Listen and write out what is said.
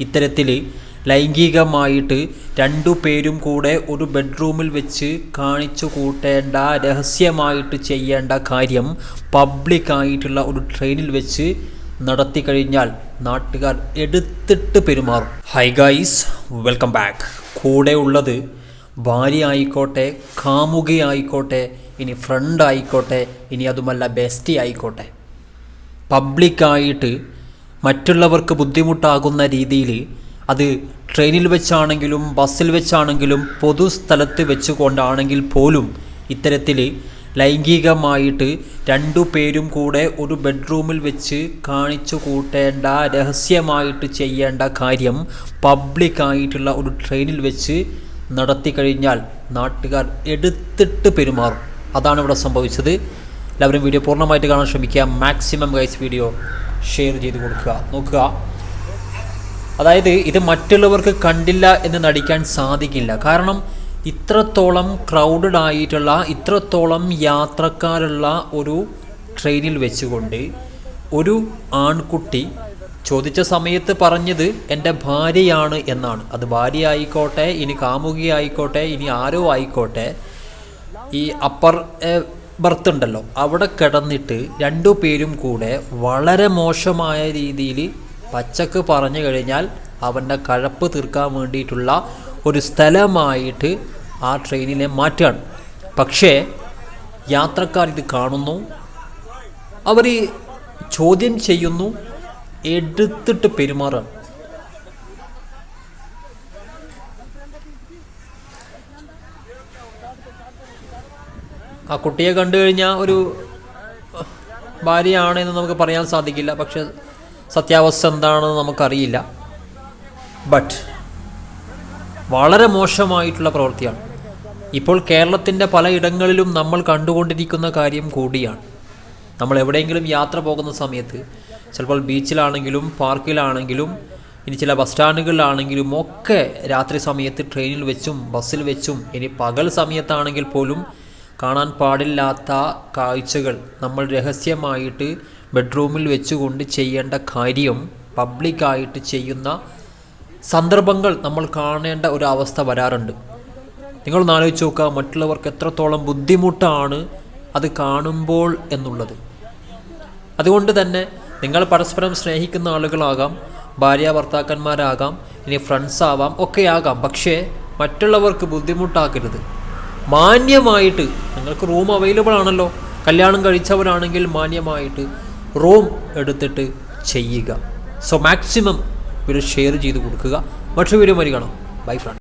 ഇത്തരത്തിൽ ലൈംഗികമായിട്ട് രണ്ടു പേരും കൂടെ ഒരു ബെഡ്റൂമിൽ വെച്ച് കാണിച്ചു കൂട്ടേണ്ട രഹസ്യമായിട്ട് ചെയ്യേണ്ട കാര്യം പബ്ലിക്കായിട്ടുള്ള ഒരു ട്രെയിനിൽ വെച്ച് നടത്തി കഴിഞ്ഞാൽ നാട്ടുകാർ എടുത്തിട്ട് പെരുമാറും. ഹൈ ഗൈസ് വെൽക്കം ബാക്ക് കൂടെ ഉള്ളത് ഭാര്യ ആയിക്കോട്ടെ കാമുകയായിക്കോട്ടെ ഇനി ഫ്രണ്ട് ആയിക്കോട്ടെ ഇനി അതുമല്ല ബെസ്റ്റി ആയിക്കോട്ടെ. പബ്ലിക്കായിട്ട് മറ്റുള്ളവർക്ക് ബുദ്ധിമുട്ടാകുന്ന രീതിയിൽ അത് ട്രെയിനിൽ വെച്ചാണെങ്കിലും ബസ്സിൽ വെച്ചാണെങ്കിലും പൊതുസ്ഥലത്ത് വെച്ചുകൊണ്ടാണെങ്കിൽ പോലും ഇത്തരത്തിൽ ലൈംഗികമായിട്ട് രണ്ടു പേരും കൂടെ ഒരു ബെഡ്റൂമിൽ വെച്ച് കാണിച്ചു കൂട്ടേണ്ട രഹസ്യമായിട്ട് ചെയ്യേണ്ട കാര്യം പബ്ലിക്കായിട്ടുള്ള ഒരു ട്രെയിനിൽ വെച്ച് നടത്തി കഴിഞ്ഞാൽ നാട്ടുകാർ എടുത്തിട്ട് പെരുമാറും. അതാണ് ഇവിടെ സംഭവിച്ചത്. എല്ലാവരും വീഡിയോ പൂർണമായിട്ട് കാണാൻ ശ്രമിക്കുക. മാക്സിമം ഗൈസ് വീഡിയോ ഷെയർ ചെയ്ത് കൊടുക്കുക. നോക്കുക. അതായത് ഇത് മറ്റുള്ളവർക്ക് കണ്ടില്ല എന്ന് നടിക്കാൻ സാധിക്കില്ല. കാരണം ഇത്രത്തോളം ക്രൗഡഡ് ആയിട്ടുള്ള ഇത്രത്തോളം യാത്രക്കാരുള്ള ഒരു ട്രെയിനിൽ വെച്ചുകൊണ്ട് ഒരു ആൺകുട്ടി ചോദിച്ച സമയത്ത് പറഞ്ഞത് എന്റെ ഭാര്യയാണ് എന്നാണ്. അത് ഭാര്യ ആയിക്കോട്ടെ ഇനി കാമുകി ആയിക്കോട്ടെ ഇനി ആരോ ആയിക്കോട്ടെ ഈ അപ്പർ ബർത്ത് ഉണ്ടല്ലോ. അവിടെ കിടന്നിട്ട് രണ്ടു പേരും കൂടെ വളരെ മോശമായ രീതിയിൽ പച്ചക്ക് പറഞ്ഞു കഴിഞ്ഞാൽ അവന്റെ കഴപ്പ് തീർക്കാൻ വേണ്ടിയിട്ടുള്ള ഒരു സ്ഥലമായിട്ട് ആ ട്രെയിനിനെ മാറ്റുകയാണ്. പക്ഷേ യാത്രക്കാർ ഇത് കാണുന്നു. അവർ ചോദ്യം ചെയ്യുന്നു എടുത്തിട്ട് പെരുമാറുകയാണ്. ആ കുട്ടിയെ കണ്ടു കഴിഞ്ഞാൽ ഒരു ഭാര്യയാണ് എന്ന് നമുക്ക് പറയാൻ സാധിക്കില്ല. പക്ഷെ സത്യാവസ്ഥ എന്താണെന്ന് നമുക്കറിയില്ല. ബട്ട് വളരെ മോശമായിട്ടുള്ള പ്രവൃത്തിയാണ്. ഇപ്പോൾ കേരളത്തിന്റെ പലയിടങ്ങളിലും നമ്മൾ കണ്ടുകൊണ്ടിരിക്കുന്ന കാര്യം കൂടിയാണ്. നമ്മൾ എവിടെയെങ്കിലും യാത്ര പോകുന്ന സമയത്ത് ചിലപ്പോൾ ബീച്ചിലാണെങ്കിലും പാർക്കിലാണെങ്കിലും ഇനി ചില ബസ് സ്റ്റാൻഡുകളിലാണെങ്കിലും ഒക്കെ രാത്രി സമയത്ത് ട്രെയിനിൽ വെച്ചും ബസ്സിൽ വെച്ചും ഇനി പകൽ സമയത്താണെങ്കിൽ പോലും കാണാൻ പാടില്ലാത്ത കാഴ്ചകൾ നമ്മൾ രഹസ്യമായിട്ട് ബെഡ്റൂമിൽ വെച്ചുകൊണ്ട് ചെയ്യേണ്ട കാര്യം പബ്ലിക്കായിട്ട് ചെയ്യുന്ന സന്ദർഭങ്ങൾ നമ്മൾ കാണേണ്ട ഒരു അവസ്ഥ വരാറുണ്ട്. നിങ്ങളൊന്ന് ആലോചിച്ച് നോക്കുക മറ്റുള്ളവർക്ക് എത്രത്തോളം ബുദ്ധിമുട്ടാണ് അത് കാണുമ്പോൾ എന്നുള്ളത്. അതുകൊണ്ട് തന്നെ നിങ്ങൾ പരസ്പരം സ്നേഹിക്കുന്ന ആളുകളാകാം ഭാര്യ ഭർത്താക്കന്മാരാകാം ഇനി ഫ്രണ്ട്സ് ആവാം ഒക്കെ ആകാം. പക്ഷേ മറ്റുള്ളവർക്ക് ബുദ്ധിമുട്ടാക്കരുത്. മാന്യമായിട്ട് നിങ്ങൾക്ക് റൂം അവൈലബിൾ ആണല്ലോ. കല്യാണം കഴിച്ചവരാണെങ്കിൽ മാന്യമായിട്ട് റൂം എടുത്തിട്ട് ചെയ്യുക. സോ മാക്സിമം ഇവർ ഷെയർ ചെയ്ത് കൊടുക്കുക. മറ്റൊരു വീഡിയോ മതി കാണാം. By front